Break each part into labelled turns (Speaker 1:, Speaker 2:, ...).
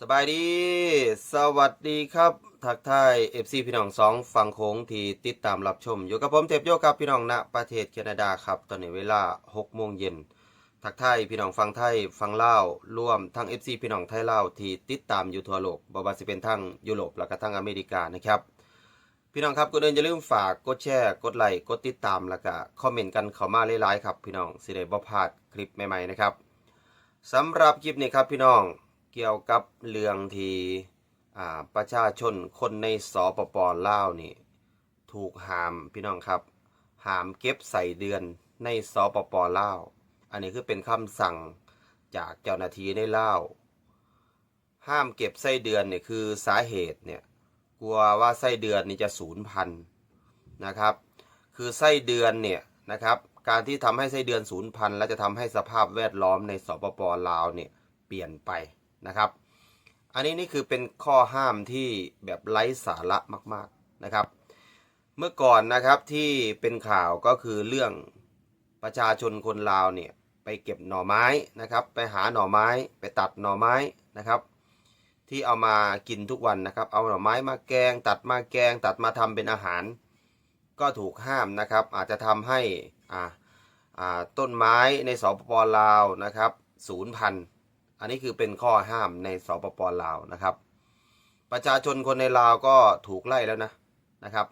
Speaker 1: สบายดี สวัสดีครับ ทักทาย FC พี่น้องสองฝั่งโค้งที่ติดตามรับชม อยู่กับผมเทพโยครับพี่น้องณประเทศแคนาดาครับ ตอนนี้เวลา6โมงเย็นทักทายพี่น้องฟังไทยฟังเล่าร่วมทั้ง FC พี่น้องไทยเล่าที่ติดตามอยู่ทั่วโลกบ่ว่าสิเป็นทั้งยุโรปแล้วก็ทั้งอเมริกานะครับ พี่น้องครับก็เดินอย่าลืมฝากกดแชร์กดไลค์กดติดตามแล้วก็คอมเมนต์กันเข้ามาหลายๆครับพี่น้องสิได้บ่พลาดคลิปใหม่ๆนะครับสำหรับคลิปนี้ครับพี่น้อง เกี่ยวกับเรื่องที่ประชาชนคนในสปปลาวนี่ถูกหามพี่น้องครับ หามเก็บใส่เดือนในสปปลาว อันนี้คือเป็นคำสั่งจากเจ้าหน้าที่ในลาวห้ามเก็บไส้เดือนเนี่ยคือสาเหตุเนี่ยกลัวว่าไส้เดือนนี่จะสูญพันธุ์นะครับ คือไส้เดือนเนี่ยนะครับ การที่ทำให้ไส้เดือนสูญพันธุ์และจะทำให้สภาพแวดล้อมในสปปลาวเนี่ยเปลี่ยนไป นะครับ อันนี้นี่คือเป็นข้อห้ามที่แบบไร้สาระมากๆนะครับ เมื่อก่อนนะครับที่เป็นข่าวก็คือเรื่องประชาชนคนลาวเนี่ยไปเก็บหน่อไม้นะครับ ไปหาหน่อไม้ไปตัดหน่อไม้นะครับ ที่เอามากินทุกวันนะครับ เอาหน่อไม้มาแกง ตัดมาแกง ตัดมาทำเป็นอาหาร ก็ถูกห้ามนะครับ อาจจะทำให้อ่าอ่าต้นไม้ในสปปลาวนะครับศูนย์พันธ์ อันนี้คือเป็นข้อห้ามในสปปลาวนะครับ ประชาชนคนในลาวก็ถูกไล่แล้วนะนะครับ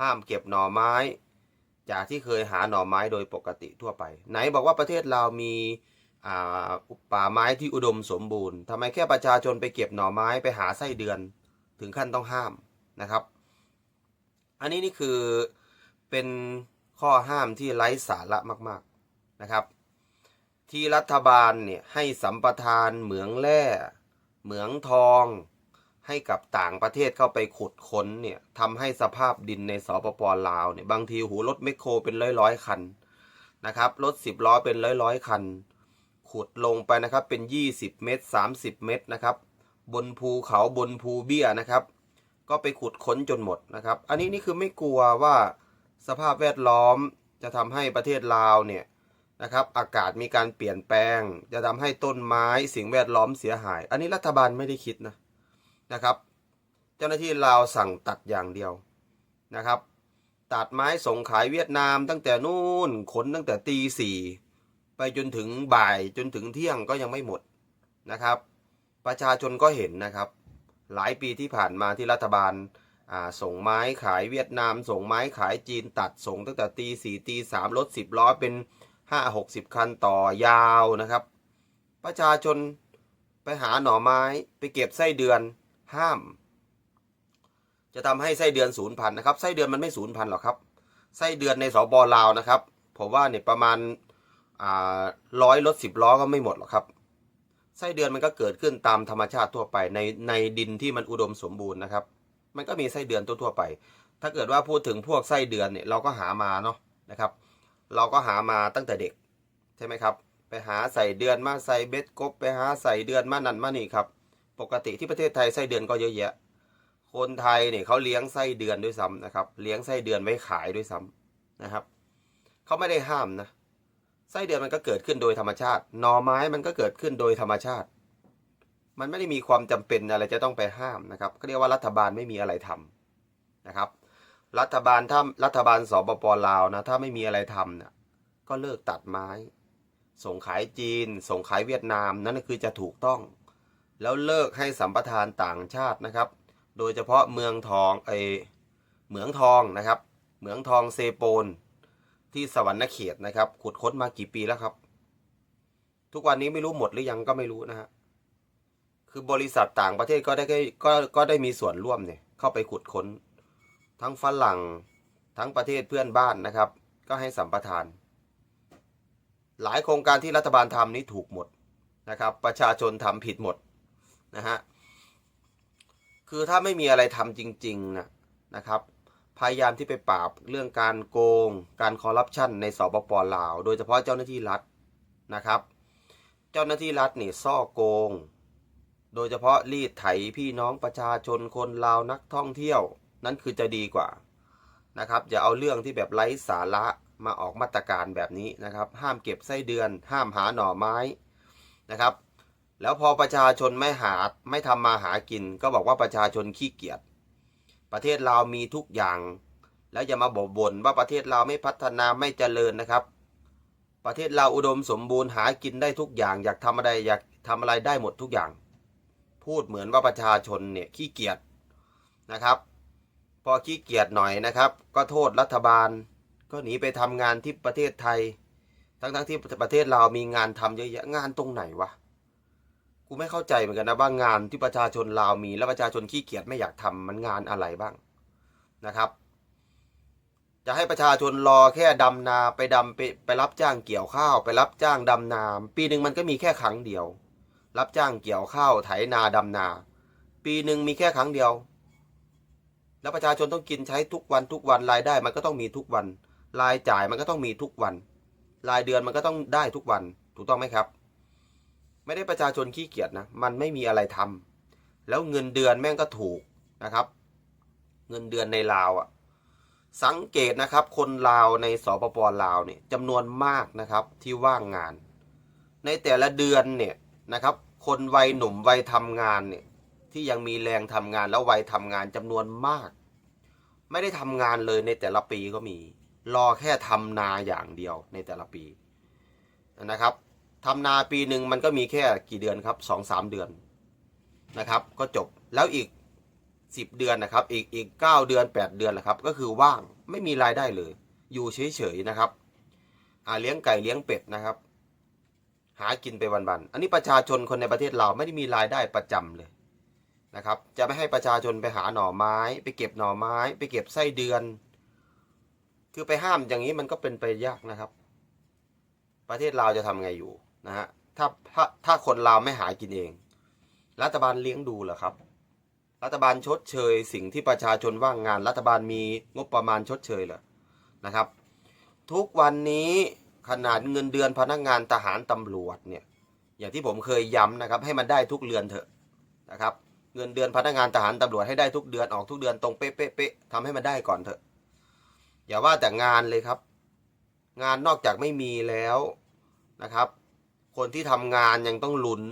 Speaker 1: ห้ามเก็บหน่อไม้ จากที่เคยหาหน่อไม้โดยปกติทั่วไป ไหนบอกว่าประเทศลาวมีป่าไม้ที่อุดมสมบูรณ์ทำไมแค่ประชาชนไปเก็บหน่อไม้ไปหาไส้เดือน ถึงขั้นต้องห้ามนะครับ อันนี้นี่คือเป็นข้อห้ามที่ไร้สาระมาก ๆนะครับ ที่รัฐบาลเนี่ยให้สัมปทานเหมืองแร่เหมืองทอง ให้กับต่างประเทศเข้าไปขุดค้นเนี่ยทำให้สภาพดินในสปปลาวเนี่ยบางทีหูรถแมคโครเป็นร้อยร้อยคันนะครับรถสิบล้อเป็นร้อยร้อยคัน ขุดลงไปนะครับเป็น 20 เมตร 30 เมตรนะครับบนภูเขาบนภูเบี้ยนะครับ ก็ไปขุดค้นจนหมดนะครับ อันนี้นี่คือไม่กลัวว่าสภาพแวดล้อมจะทำให้ประเทศลาวเนี่ย นะครับ อากาศมีการเปลี่ยนแปลง จะทำให้ต้นไม้สิ่งแวดล้อมเสียหาย อันนี้รัฐบาลไม่ได้คิดนะนะครับ เจ้าหน้าที่ลาวสั่งตัดอย่างเดียวนะครับ ตัดไม้ส่งขายเวียดนาม ตั้งแต่นู่นขนตั้งแต่ตีสี่ไปจนถึงบ่ายจนถึงเที่ยงก็ยังไม่หมดนะครับ ประชาชนก็เห็นนะครับ หลายปีที่ผ่านมาที่รัฐบาลาส่งไม้ขายเวียดนาม ส่งไม้ขายจีนตัดส่งตั้งแต่ตีสี่ตีสามรถสิบล้อเป็น ห้าหกสิบคันต่อยาวนะครับ ประชาชนไปหาหน่อไม้ไปเก็บไส้เดือนห้าม จะทำให้ไส้เดือนศูนย์พันนะครับไส้เดือนมันไม่ศูนย์พันหรอกครับไส้เดือนในสปลาวนะครับผมว่าเนี่ยประมาณร้อยรถสิบล้อก็ไม่หมดหรอกครับไส้เดือนมันก็เกิดขึ้นตามธรรมชาติทั่วไปในในดินที่มันอุดมสมบูรณ์นะครับ มันก็มีไส้เดือนทั่วๆไป ถ้าเกิดว่าพูดถึงพวกไส้เดือนเนี่ยเราก็หามาเนาะนะครับ เราก็หามาตั้งแต่เด็กใช่ไหมครับ ไปหาใส่เดือนมาใส่เบ็ดกบ ไปหาใส่เดือนมานั่นมานี่ครับ ปกติที่ประเทศไทยไส้เดือนก็เยอะแยะ คนไทยเนี่ยเขาเลี้ยงไส้เดือนด้วยซ้ำนะครับ เลี้ยงไส้เดือนไว้ขายด้วยซ้ำนะครับเขาไม่ได้ห้ามนะไส้เดือนมันก็เกิดขึ้นโดยธรรมชาติ หน่อไม้มันก็เกิดขึ้นโดยธรรมชาติ มันไม่ได้มีความจำเป็นอะไรจะต้องไปห้ามนะครับก็เรียกว่ารัฐบาลไม่มีอะไรทำนะครับ รัฐบาลถ้ารัฐบาลสปปลาวนะ ถ้าไม่มีอะไรทำเนี่ยก็เลิกตัดไม้ ส่งขายจีน ส่งขายเวียดนามนั่นคือจะถูกต้อง แล้วเลิกให้สัมปทานต่างชาตินะครับ โดยเฉพาะเมืองทองไอเหมืองทองนะครับ เหมืองทองเซโปน ที่สวรรณเขตนะครับ ขุดค้นมากี่ปีแล้วครับ ทุกวันนี้ไม่รู้หมดหรือยังก็ไม่รู้นะฮะคือบริษัทต่างประเทศก็ได้ก็ก็ได้มีส่วนร่วมเนี่ยเข้าไปขุดค้น ทั้งฝรั่งทั้งประเทศเพื่อนบ้านนะครับ ก็ให้สัมปทาน หลายโครงการที่รัฐบาลทำนี้ถูกหมดนะครับ ประชาชนทำผิดหมดนะฮะคือถ้าไม่มีอะไรทำจริงๆนะนะครับ พยายามที่ไปปราบเรื่องการโกง การคอร์รัปชันในสปปลาว โดยเฉพาะเจ้าหน้าที่รัฐนะครับ เจ้าหน้าที่รัฐนี่ซ่อโกง โดยเฉพาะรีดไถพี่น้องประชาชนคนลาวนักท่องเที่ยว นั่นคือจะดีกว่านะครับอย่าเอาเรื่องที่แบบไร้สาระมาออกมาตรการแบบนี้นะครับ ห้ามเก็บไส้เดือน ห้ามหาหน่อไม้นะครับ แล้วพอประชาชนไม่หาไม่ทำมาหากิน ก็บอกว่าประชาชนขี้เกียจประเทศเรามีทุกอย่าง แล้วอย่ามาบ่บ่นว่าประเทศเราไม่พัฒนาไม่เจริญนะครับ ประเทศเราอุดมสมบูรณ์หากินได้ทุกอย่าง อยากทำอะไรอยากทำอะไรได้หมดทุกอย่าง พูดเหมือนว่าประชาชนเนี่ยขี้เกียจนะครับ พอขี้เกียจหน่อยนะครับ ก็โทษรัฐบาล ก็หนีไปทำงานที่ประเทศไทย ทั้งๆที่ประเทศเรามีงานทำเยอะแยะงานตรงไหนวะกูไม่เข้าใจเหมือนกันนะว่างานที่ประชาชนลาวมี แล้วประชาชนขี้เกียจไม่อยากทำมันงานอะไรบ้างนะครับ จะให้ประชาชนรอแค่ดำนาไปดำไปไปรับจ้างเกี่ยวข้าว ไปรับจ้างดำนาปีหนึ่งมันก็มีแค่ครั้งเดียว รับจ้างเกี่ยวข้าวไถนาดำนา ปีหนึ่งมีแค่ครั้งเดียว แล้วประชาชนต้องกินใช้ทุกวันทุกวันรายได้มันก็ต้องมีทุกวัน รายจ่ายมันก็ต้องมีทุกวัน รายเดือนมันก็ต้องได้ทุกวันถูกต้องไหมครับ ไม่ได้ประชาชนขี้เกียจนะมันไม่มีอะไรทำแล้วเงินเดือนแม่งก็ถูกนะครับ เงินเดือนในลาวอะ่ะสังเกตนะครับคนลาวในสปปลาวเนี่ยจำนวนมากนะครับที่ว่างงาน ในแต่ละเดือนเนี่ยนะครับคนวัยหนุ่มวัยทำงานเนี่ย ที่ยังมีแรงทำงานแล้ววัยทำงานจำนวนมาก ไม่ได้ทำงานเลยในแต่ละปีก็มี รอแค่ทำนาอย่างเดียวในแต่ละปีนะครับทำนาปีหนึ่งมันก็มีแค่กี่เดือนครับสองสามเดือนนะครับ ก็จบแล้วอีกสิบเดือนนะครับ อีกอีกเก้าเดือนแปดเดือนนะครับ ก็คือว่างไม่มีรายได้เลย อยู่เฉยๆนะครับอาเลี้ยงไก่เลี้ยงเป็ดนะครับ หากินไปวันๆอันนี้ประชาชนคนในประเทศเราไม่ได้มีรายได้ประจำเลย นะครับ จะไม่ให้ประชาชนไปหาหน่อไม้ ไปเก็บหน่อไม้ ไปเก็บไส้เดือน คือไปห้ามอย่างนี้มันก็เป็นไปยากนะครับ ประเทศเราวจะทำไงอยู่นะฮะถ้าถ้าถ้าคนเราวไม่หากินเอง รัฐบาลเลี้ยงดูเหรอครับ รัฐบาลชดเชย สิ่งที่ประชาชนว่างงาน รัฐบาลมีงบประมาณชดเชยเหรอนะครับ ทุกวันนี้ขนาดเงินเดือนพนักงานทหารตำรวจเนี่ยอย่างที่ผมเคยย้ำนะครับ ให้มันได้ทุกเดือนเถอะนะครับ เงินเดือนพนักงานทหารตำรวจให้ได้ทุกเดือนออกทุกเดือนตรงเป๊ะเป๊ะเป๊ะทำให้มันได้ก่อนเถอะ อย่าว่าแต่งานเลยครับ งานนอกจากไม่มีแล้วนะครับ คนที่ทำงานยังต้องลุ้น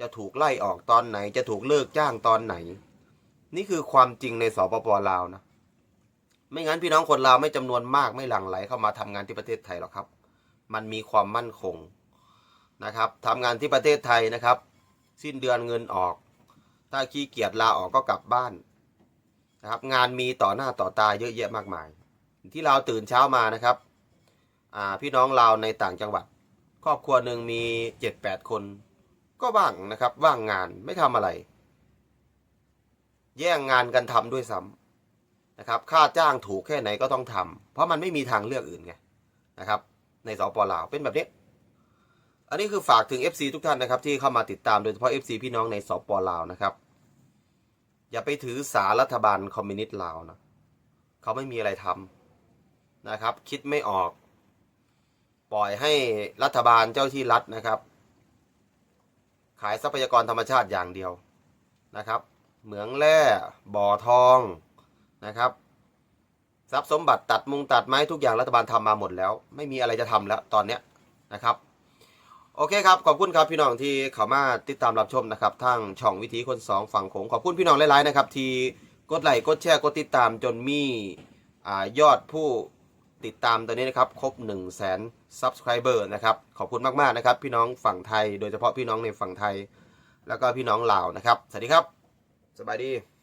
Speaker 1: จะถูกไล่ออกตอนไหน จะถูกเลิกจ้างตอนไหน นี่คือความจริงในสปปลาวนะ ไม่งั้นพี่น้องคนลาวไม่จำนวนมากไม่หลั่งไหลเข้ามาทำงานที่ประเทศไทยหรอกครับ มันมีความมั่นคงนะครับทำงานที่ประเทศไทยนะครับ สิ้นเดือนเงินออก ถ้าขี้เกียจลาออกก็กลับบ้านนะครับ งานมีต่อหน้าต่อตาเยอะแยะมากมาย ที่เราตื่นเช้ามานะครับพี่น้องเราในต่างจังหวัด ครอบครัวหนึ่งมีเจ็ดแปดคน ก็ว่างนะครับว่างงานไม่ทำอะไร แย่งงานกันทำด้วยซ้ำนะครับ ค่าจ้างถูกแค่ไหนก็ต้องทำเพราะมันไม่มีทางเลือกอื่นไงนะครับ ในสปลาวเป็นแบบนี้ อันนี้คือฝากถึง FC ทุกท่านนะครับ ที่เข้ามาติดตามโดยเฉพาะ FC พี่น้องในสปลาวนะครับ อย่าไปถือสารัฐบาลคอมมิวนิสต์ลาวนะเขาไม่มีอะไรทำนะครับ คิดไม่ออก ปล่อยให้รัฐบาลเจ้าที่รัฐนะครับ ขายทรัพยากรธรรมชาติอย่างเดียวนะครับ เหมืองแร่บ่อทองนะครับทรัพย์สมบัติตัดมุงตัดไม้ทุกอย่างรัฐบาลทำมาหมดแล้ว ไม่มีอะไรจะทำแล้วตอนเนี้ยนะครับ โอเคครับ ขอบคุณครับพี่น้องที่เข้ามาติดตามรับชมนะครับทางช่องวิถีคนสองฝั่งโขงขอบคุณพี่น้องหลายๆนะครับที่กดไลค์กดแชร์กดติดตามจนมีอ่ายอดผู้ติดตามตัวนี้นะครับครบ1 0 0 0 0แสนซับสไครเบอร์นะครับขอบคุณมากๆนะครับ พี่น้องฝั่งไทย โดยเฉพาะพี่น้องในฝั่งไทย แล้วก็พี่น้องลาวนะครับสวัสดีครับ สบายดี